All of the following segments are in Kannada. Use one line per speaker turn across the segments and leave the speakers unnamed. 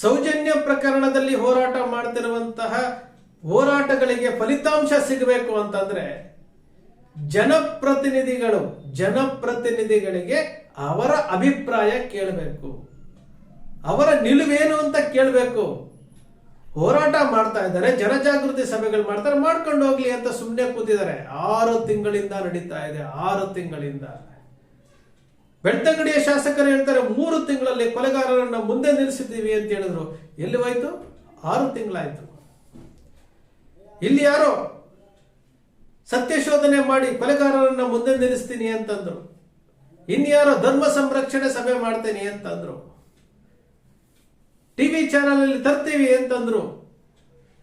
ಸೌಜನ್ಯ ಪ್ರಕರಣದಲ್ಲಿ ಹೋರಾಟ ಮಾಡ್ತಿರುವಂತಹ ಹೋರಾಟಗಳಿಗೆ ಫಲಿತಾಂಶ ಸಿಗಬೇಕು ಅಂತಂದ್ರೆ ಜನಪ್ರತಿನಿಧಿಗಳು, ಜನಪ್ರತಿನಿಧಿಗಳಿಗೆ ಅವರ ಅಭಿಪ್ರಾಯ ಕೇಳಬೇಕು. ಅವರ ನಿಲುವೇನು ಅಂತ ಕೇಳಬೇಕು. ಹೋರಾಟ ಮಾಡ್ತಾ ಇದ್ದಾರೆ, ಜನಜಾಗೃತಿ ಸಭೆಗಳು ಮಾಡ್ತಾರೆ, ಮಾಡ್ಕೊಂಡು ಹೋಗ್ಲಿ ಅಂತ ಸುಮ್ಮನೆ ಕೂತಿದ್ದಾರೆ. ಆರು ತಿಂಗಳಿಂದ ನಡೀತಾ ಇದೆ, ಆರು ತಿಂಗಳಿಂದ. ಬೆಳ್ತಂಗಡಿಯ ಶಾಸಕರು ಹೇಳ್ತಾರೆ, ಮೂರು ತಿಂಗಳಲ್ಲಿ ಕೊಲೆಗಾರರನ್ನ ಮುಂದೆ ನಿಲ್ಲಿಸಿದ್ದೀವಿ ಅಂತ ಹೇಳಿದ್ರು. ಎಲ್ಲಿ ಹೋಯ್ತು? ಆರು ತಿಂಗಳಾಯ್ತು. ಇಲ್ಲಿ ಯಾರೋ ಸತ್ಯಶೋಧನೆ ಮಾಡಿ ಕೊಲೆಗಾರರನ್ನ ಮುಂದೆ ನಿಲ್ಲಿಸ್ತೀನಿ ಅಂತಂದ್ರು. ಇನ್ಯಾರೋ ಧರ್ಮ ಸಂರಕ್ಷಣೆ ಸಭೆ ಮಾಡ್ತೇನೆ ಅಂತಂದ್ರು. ಟಿವಿ ಚಾನೆಲ್ ಅಲ್ಲಿ ತರ್ತೀವಿ ಅಂತಂದ್ರು.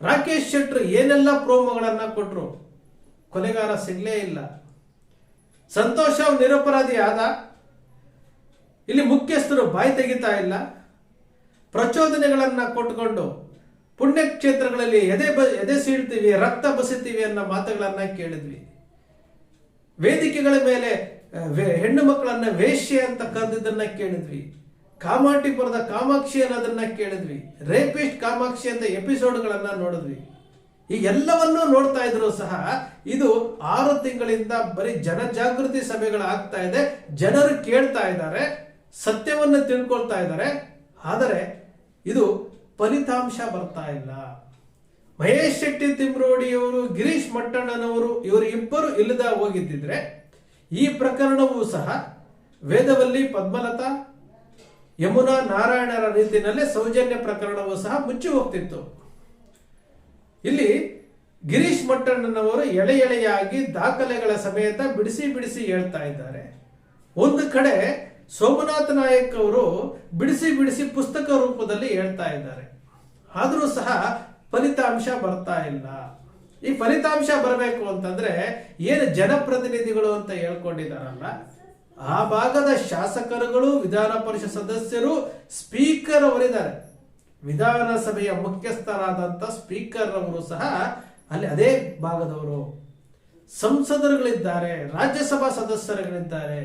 ರಾಕೇಶ್ ಶೆಟ್ರು ಏನೆಲ್ಲ ಪ್ರೋಮೋಗಳನ್ನ ಕೊಟ್ರು? ಕೊಲೆಗಾರ ಸಿಗ್ಲೇ ಇಲ್ಲ. ಸಂತೋಷ ನಿರಪರಾಧಿ ಆದ ಇಲ್ಲಿ ಮುಖ್ಯಸ್ಥರು ಬಾಯಿ ತೆಗಿತಾ ಇಲ್ಲ. ಪ್ರಚೋದನೆಗಳನ್ನ ಕೊಟ್ಕೊಂಡು ಪುಣ್ಯಕ್ಷೇತ್ರಗಳಲ್ಲಿ ಎದೆ ಬ, ಎದೆ ಸೀಳ್ತೀವಿ, ರಕ್ತ ಬಸಿತೀವಿ ಅನ್ನೋ ಮಾತುಗಳನ್ನ ಕೇಳಿದ್ವಿ. ವೇದಿಕೆಗಳ ಮೇಲೆ ಹೆಣ್ಣು ಮಕ್ಕಳನ್ನ ವೇಶ್ಯೆ ಅಂತ ಕರೆದಿದ್ದನ್ನ ಕೇಳಿದ್ವಿ. ಕಾಮಾಟಿಪುರದ ಕಾಮಾಕ್ಷಿ ಅನ್ನೋದನ್ನ ಕೇಳಿದ್ವಿ. ರೇಪಿಸ್ಟ್ ಕಾಮಾಕ್ಷಿ ಅಂತ ಎಪಿಸೋಡ್ಗಳನ್ನ ನೋಡಿದ್ವಿ. ಈ ಎಲ್ಲವನ್ನೂ ನೋಡ್ತಾ ಇದ್ರು ಸಹ ಇದು ಆರು ತಿಂಗಳಿಂದ ಬರೀ ಜನಜಾಗೃತಿ ಸಭೆಗಳಾಗ್ತಾ ಇದೆ. ಜನರು ಕೇಳ್ತಾ ಇದ್ದಾರೆ. ಸತ್ಯವನ್ನು ತಿಳ್ಕೊಳ್ತಾ ಇದ್ದಾರೆ. ಆದರೆ ಇದು ಫಲಿತಾಂಶ ಬರ್ತಾ ಇಲ್ಲ. ಮಹೇಶ್ ಶೆಟ್ಟಿ ತಿಮ್ರೋಡಿಯವರು, ಗಿರೀಶ್ ಮಟ್ಟಣ್ಣನವರು ಇವರು ಇಬ್ಬರು ಇಲ್ಲದ ಹೋಗಿದ್ದಿದ್ರೆ ಈ ಪ್ರಕರಣವೂ ಸಹ ವೇದವಲ್ಲಿ ಪದ್ಮಲತಾ, ಯಮುನಾ ನಾರಾಯಣರ ರೀತಿಯಲ್ಲೇ ಸೌಜನ್ಯ ಪ್ರಕರಣವೂ ಸಹ ಮುಚ್ಚಿ ಹೋಗ್ತಿತ್ತು. ಇಲ್ಲಿ ಗಿರೀಶ್ ಮಟ್ಟಣ್ಣನವರು ಎಳೆ ಎಳೆಯಾಗಿ ದಾಖಲೆಗಳ ಸಮೇತ ಬಿಡಿಸಿ ಬಿಡಿಸಿ ಹೇಳ್ತಾ ಇದ್ದಾರೆ. ಒಂದು ಕಡೆ ಸೋಮನಾಥ ನಾಯಕ್ ಅವರು ಬಿಡಿಸಿ ಬಿಡಿಸಿ ಪುಸ್ತಕ ರೂಪದಲ್ಲಿ ಹೇಳ್ತಾ ಇದ್ದಾರೆ. ಆದರೂ ಸಹ ಫಲಿತಾಂಶ ಬರ್ತಾ ಇಲ್ಲ. ಈ ಫಲಿತಾಂಶ ಬರಬೇಕು ಅಂತಂದ್ರೆ ಏನು ಜನಪ್ರತಿನಿಧಿಗಳು ಅಂತ ಹೇಳ್ಕೊಂಡಿದ್ದಾರಲ್ಲ, ಆ ಭಾಗದ ಶಾಸಕರುಗಳು, ವಿಧಾನ ಪರಿಷತ್ ಸದಸ್ಯರು, ಸ್ಪೀಕರ್ ಅವರಿದ್ದಾರೆ. ವಿಧಾನಸಭೆಯ ಮುಖ್ಯಸ್ಥರಾದಂಥ ಸ್ಪೀಕರ್ ಅವರು ಸಹ ಅಲ್ಲಿ ಅದೇ ಭಾಗದವರು. ಸಂಸದರುಗಳಿದ್ದಾರೆ, ರಾಜ್ಯಸಭಾ ಸದಸ್ಯರುಗಳಿದ್ದಾರೆ.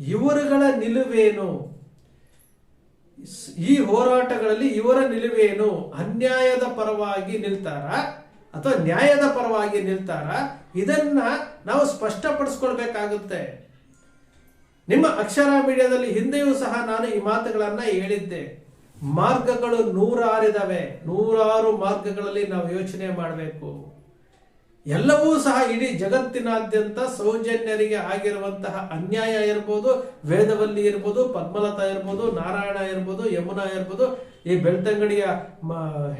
ಇವರುಗಳ ನಿಲುವೇನು? ಈ ಹೋರಾಟಗಳಲ್ಲಿ ಇವರ ನಿಲುವೇನು? ಅನ್ಯಾಯದ ಪರವಾಗಿ ನಿಲ್ತಾರ ಅಥವಾ ನ್ಯಾಯದ ಪರವಾಗಿ ನಿಲ್ತಾರ? ಇದನ್ನ ನಾವು ಸ್ಪಷ್ಟಪಡಿಸ್ಕೊಳ್ಬೇಕಾಗುತ್ತೆ. ನಿಮ್ಮ ಅಕ್ಷರ ಮೀಡಿಯಾದಲ್ಲಿ ಹಿಂದೆಯೂ ಸಹ ನಾನು ಈ ಮಾತುಗಳನ್ನ ಹೇಳಿದ್ದೆ. ಮಾರ್ಗಗಳು ನೂರಾರಿದವೆ. ನೂರಾರು ಮಾರ್ಗಗಳಲ್ಲಿ ನಾವು ಯೋಚನೆ ಮಾಡಬೇಕು. ಎಲ್ಲವೂ ಸಹ ಇಡೀ ಜಗತ್ತಿನಾದ್ಯಂತ ಸೌಜನ್ಯರಿಗೆ ಆಗಿರುವಂತಹ ಅನ್ಯಾಯ ಇರ್ಬೋದು, ವೇದವಲ್ಲಿ ಇರ್ಬೋದು, ಪದ್ಮಲತಾ ಇರ್ಬೋದು, ನಾರಾಯಣ ಇರ್ಬೋದು, ಯಮುನಾ ಇರ್ಬೋದು, ಈ ಬೆಳ್ತಂಗಡಿಯ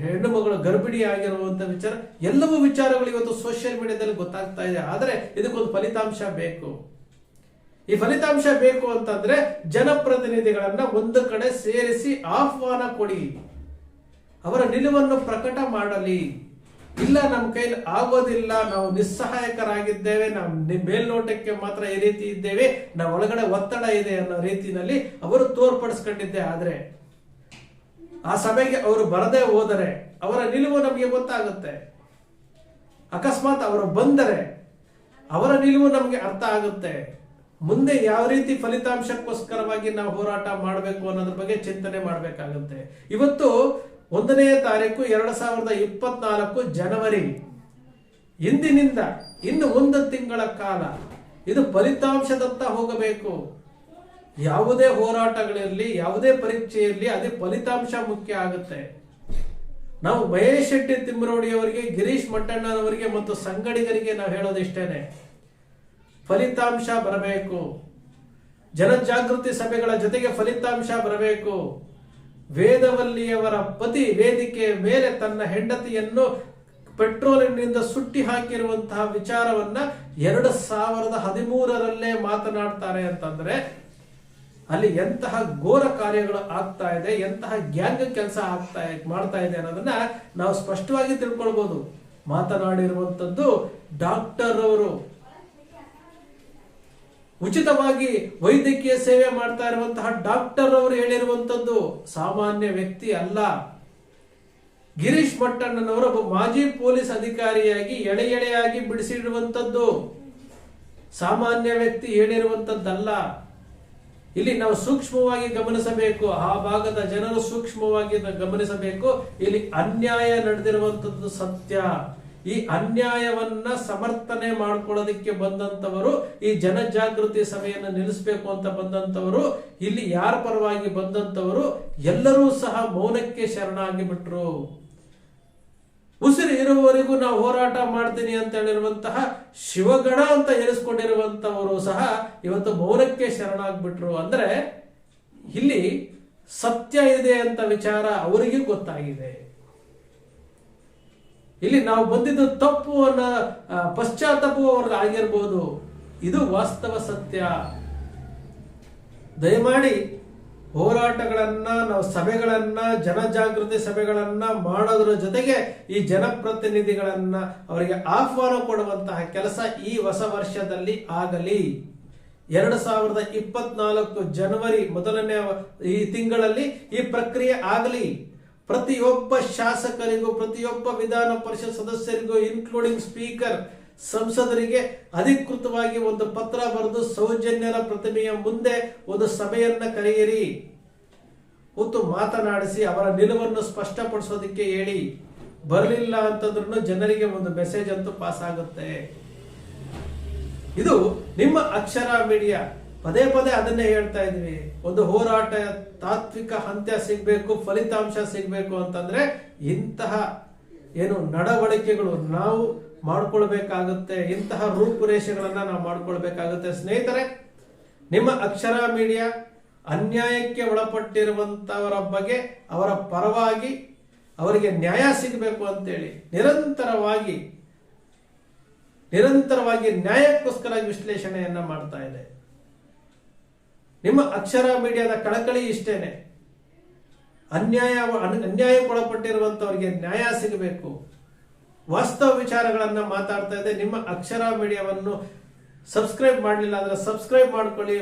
ಹೆಣ್ಣು ಮಗಳು ಗರ್ಭಿಣಿ ಆಗಿರುವಂತಹ ವಿಚಾರ, ಎಲ್ಲವೂ ವಿಚಾರಗಳು ಇವತ್ತು ಸೋಷಿಯಲ್ ಮೀಡಿಯಾದಲ್ಲಿ ಗೊತ್ತಾಗ್ತಾ ಇದೆ. ಆದರೆ ಇದಕ್ಕೊಂದು ಫಲಿತಾಂಶ ಬೇಕು. ಈ ಫಲಿತಾಂಶ ಬೇಕು ಅಂತಂದ್ರೆ ಜನಪ್ರತಿನಿಧಿಗಳನ್ನ ಒಂದು ಕಡೆ ಸೇರಿಸಿ ಆಹ್ವಾನ ಕೊಡಿ. ಅವರ ನಿಲುವನ್ನು ಪ್ರಕಟ ಮಾಡಲಿ. ಇಲ್ಲ ನಮ್ಮ ಕೈಲಿ ಆಗೋದಿಲ್ಲ, ನಾವು ನಿಸ್ಸಹಾಯಕರಾಗಿದ್ದೇವೆ ನಮ್ಮ ಮೇಲ್ನೋಟಕ್ಕೆ ಮಾತ್ರ ಈ ರೀತಿ ಇದ್ದೇವೆ ನಾವು ಒಳಗಡೆ ಒತ್ತಡ ಇದೆ ಅನ್ನೋ ರೀತಿಯಲ್ಲಿ ಅವರು ತೋರ್ಪಡಿಸ್ಕೊಂಡಿದ್ದೆ. ಆದ್ರೆ, ಆ ಸಭೆಗೆ ಅವರು ಬರದೇ ಹೋದರೆ, ಅವರ ನಿಲುವು ನಮಗೆ ಗೊತ್ತಾಗುತ್ತೆ. ಅಕಸ್ಮಾತ್ ಅವರು ಬಂದರೆ, ಅವರ ನಿಲುವು ನಮಗೆ ಅರ್ಥ ಆಗುತ್ತೆ. ಮುಂದೆ ಯಾವ ರೀತಿ ಫಲಿತಾಂಶಕ್ಕೋಸ್ಕರವಾಗಿ ನಾವು ಹೋರಾಟ ಮಾಡಬೇಕು ಅನ್ನೋದ್ರ ಬಗ್ಗೆ ಚಿಂತನೆ ಮಾಡಬೇಕಾಗುತ್ತೆ. ಇವತ್ತು ಒಂದನೇ ತಾರೀಕು ಎರಡು ಸಾವಿರದ ಇಪ್ಪತ್ನಾಲ್ಕು ಜನವರಿ. ಇಂದಿನಿಂದ ಇನ್ನು ಒಂದು ತಿಂಗಳ ಕಾಲ ಇದು ಫಲಿತಾಂಶದತ್ತ ಹೋಗಬೇಕು. ಯಾವುದೇ ಹೋರಾಟಗಳಿರಲಿ, ಯಾವುದೇ ಪರೀಕ್ಷೆಯಲ್ಲಿ ಅದೇ ಫಲಿತಾಂಶ ಮುಖ್ಯ ಆಗುತ್ತೆ. ನಾವು ಮಹೇಶ್ ಶೆಟ್ಟಿ ತಿಮ್ಮರೋಡಿಯವರಿಗೆ ಗಿರೀಶ್ ಮಟ್ಟಣ್ಣನವರಿಗೆ ಮತ್ತು ಸಂಗಡಿಗರಿಗೆ ನಾವು ಹೇಳೋದಿಷ್ಟೇನೆ. ಫಲಿತಾಂಶ ಬರಬೇಕು. ಜನಜಾಗೃತಿ ಸಭೆಗಳ ಜೊತೆಗೆ ಫಲಿತಾಂಶ ಬರಬೇಕು. ವೇದವಲ್ಲಿಯವರ ಪತಿ ವೇದಿಕೆಯ ಮೇಲೆ ತನ್ನ ಹೆಂಡತಿಯನ್ನು ಪೆಟ್ರೋಲಿನಿಂದ ಸುಟ್ಟಿ ಹಾಕಿರುವಂತಹ ವಿಚಾರವನ್ನ ಎರಡು ಸಾವಿರದ ಹದಿಮೂರರಲ್ಲೇ ಮಾತನಾಡ್ತಾರೆ ಅಂತಂದ್ರೆ, ಅಲ್ಲಿ ಎಂತಹ ಘೋರ ಕಾರ್ಯಗಳು ಆಗ್ತಾ ಇದೆ, ಎಂತಹ ಗ್ಯಾಂಗ್ ಕೆಲಸ ಆಗ್ತಾ ಮಾಡ್ತಾ ಇದೆ ಅನ್ನೋದನ್ನ ನಾವು ಸ್ಪಷ್ಟವಾಗಿ ತಿಳ್ಕೊಳ್ಬಹುದು ಮಾತನಾಡಿರುವಂತದ್ದು ಡಾಕ್ಟರ್ ಅವರು. ಉಚಿತವಾಗಿ ವೈದ್ಯಕೀಯ ಸೇವೆ ಮಾಡ್ತಾ ಇರುವಂತಹ ಡಾಕ್ಟರ್ ಅವರು ಹೇಳಿರುವಂತದ್ದು ಸಾಮಾನ್ಯ ವ್ಯಕ್ತಿ ಅಲ್ಲ. ಗಿರೀಶ್ ಭಟ್ಟಣ್ಣನವರು ಒಬ್ಬ ಮಾಜಿ ಪೊಲೀಸ್ ಅಧಿಕಾರಿಯಾಗಿ ಎಳೆ ಎಳೆಯಾಗಿ ಬಿಡಿಸಿಡುವಂತದ್ದು ಸಾಮಾನ್ಯ ವ್ಯಕ್ತಿ ಹೇಳಿರುವಂತದ್ದಲ್ಲ. ಇಲ್ಲಿ ನಾವು ಸೂಕ್ಷ್ಮವಾಗಿ ಗಮನಿಸಬೇಕು. ಆ ಭಾಗದ ಜನರು ಸೂಕ್ಷ್ಮವಾಗಿ ಗಮನಿಸಬೇಕು. ಇಲ್ಲಿ ಅನ್ಯಾಯ ನಡೆದಿರುವಂತದ್ದು ಸತ್ಯ. ಈ ಅನ್ಯಾಯವನ್ನ ಸಮರ್ಥನೆ ಮಾಡ್ಕೊಳ್ಳೋದಕ್ಕೆ ಬಂದಂತವರು ಈ ಜನಜಾಗೃತಿ ಸಭೆಯನ್ನು ನಿಲ್ಲಿಸಬೇಕು ಅಂತ ಬಂದಂತವರು ಇಲ್ಲಿ ಯಾರ ಪರವಾಗಿ ಬಂದಂತವರು ಎಲ್ಲರೂ ಸಹ ಮೌನಕ್ಕೆ ಶರಣಾಗಿ ಬಿಟ್ರು ಉಸಿರು ಇರುವವರೆಗೂ ನಾವು ಹೋರಾಟ ಮಾಡ್ತೀನಿ ಅಂತ ಹೇಳಿರುವಂತಹ ಶಿವಗಣ ಅಂತ ಎನಿಸ್ಕೊಂಡಿರುವಂತವರು ಸಹ ಇವತ್ತು ಮೌನಕ್ಕೆ ಶರಣಾಗ್ಬಿಟ್ರು. ಅಂದ್ರೆ ಇಲ್ಲಿ ಸತ್ಯ ಇದೆ ಅಂತ ವಿಚಾರ ಅವರಿಗೆ ಗೊತ್ತಾಗಿದೆ. ಇಲ್ಲಿ ನಾವು ಬಂದಿದ್ದು ತಪ್ಪು ಅನ್ನೋ ಪಶ್ಚಾತ್ತಾಪವು ಅವ್ರಿಗೆ ಆಗಿರ್ಬೋದು. ಇದು ವಾಸ್ತವ ಸತ್ಯ. ದಯಮಾಡಿ ಹೋರಾಟಗಳನ್ನ, ನಾವು ಸಭೆಗಳನ್ನ, ಜನಜಾಗೃತಿ ಸಭೆಗಳನ್ನ ಮಾಡೋದ್ರ ಜೊತೆಗೆ ಈ ಜನಪ್ರತಿನಿಧಿಗಳನ್ನ ಅವರಿಗೆ ಆಹ್ವಾನ ಕೊಡುವಂತಹ ಕೆಲಸ ಈ ಹೊಸ ವರ್ಷದಲ್ಲಿ ಆಗಲಿ. ಎರಡು ಸಾವಿರದ ಇಪ್ಪತ್ನಾಲ್ಕು ಜನವರಿ ಮೊದಲನೇ ಈ ತಿಂಗಳಲ್ಲಿ ಈ ಪ್ರಕ್ರಿಯೆ ಆಗಲಿ. ಪ್ರತಿಯೊಬ್ಬ ಶಾಸಕರಿಗೂ, ಪ್ರತಿಯೊಬ್ಬ ವಿಧಾನ ಪರಿಷತ್ ಸದಸ್ಯರಿಗೂ ಇನ್ಕ್ಲೂಡಿಂಗ್ ಸ್ಪೀಕರ್ ಸಂಸದರಿಗೆ ಅಧಿಕೃತವಾಗಿ ಒಂದು ಪತ್ರ ಬರೆದು ಸೌಜನ್ಯರ ಪ್ರತಿಮೆಯ ಮುಂದೆ ಒಂದು ಸಭೆಯನ್ನ ಕರೆಯಿರಿ. ಕೂತು ಮಾತನಾಡಿಸಿ, ಅವರ ನಿಲುವನ್ನು ಸ್ಪಷ್ಟಪಡಿಸೋದಕ್ಕೆ ಹೇಳಿ. ಬರಲಿಲ್ಲ ಅಂತಂದ್ರೂ ಜನರಿಗೆ ಒಂದು ಮೆಸೇಜ್ ಅಂತೂ ಪಾಸ್ ಆಗುತ್ತೆ. ಇದು ನಿಮ್ಮ ಅಕ್ಷರ ಮೀಡಿಯಾ ಪದೇ ಪದೇ ಅದನ್ನೇ ಹೇಳ್ತಾ ಇದ್ವಿ. ಒಂದು ಹೋರಾಟ ತಾತ್ವಿಕ ಅಂತ್ಯ ಸಿಗ್ಬೇಕು, ಫಲಿತಾಂಶ ಸಿಗ್ಬೇಕು ಅಂತಂದ್ರೆ ಇಂತಹ ಏನು ನಡವಳಿಕೆಗಳು ನಾವು ಮಾಡ್ಕೊಳ್ಬೇಕಾಗುತ್ತೆ, ಇಂತಹ ರೂಪುರೇಷೆಗಳನ್ನ ನಾವು ಮಾಡ್ಕೊಳ್ಬೇಕಾಗುತ್ತೆ. ಸ್ನೇಹಿತರೆ, ನಿಮ್ಮ ಅಕ್ಷರ ಮೀಡಿಯಾ ಅನ್ಯಾಯಕ್ಕೆ ಒಳಪಟ್ಟಿರುವಂತವರ ಬಗ್ಗೆ ಅವರ ಪರವಾಗಿ ಅವರಿಗೆ ನ್ಯಾಯ ಸಿಗಬೇಕು ಅಂತೇಳಿ ನಿರಂತರವಾಗಿ ನಿರಂತರವಾಗಿ ನ್ಯಾಯಕ್ಕೋಸ್ಕರ ವಿಶ್ಲೇಷಣೆಯನ್ನ ಮಾಡ್ತಾ ಇದೆ. ನಿಮ್ಮ ಅಕ್ಷರ ಮೀಡಿಯಾದ ಕಳಕಳಿ ಇಷ್ಟೇನೆ. ಅನ್ಯಾಯ ಅನ್ಯಾಯಕ್ಕೊಳಪಟ್ಟಿರುವಂತವರಿಗೆ ನ್ಯಾಯ ಸಿಗಬೇಕು. ವಾಸ್ತವ ವಿಚಾರಗಳನ್ನು ಮಾತಾಡ್ತಾ ಇದೆ ನಿಮ್ಮ ಅಕ್ಷರ ಮೀಡಿಯಾವನ್ನು ಸಬ್ಸ್ಕ್ರೈಬ್ ಮಾಡಲಿಲ್ಲ ಅಂದ್ರೆ ಸಬ್ಸ್ಕ್ರೈಬ್ ಮಾಡ್ಕೊಳ್ಳಿ.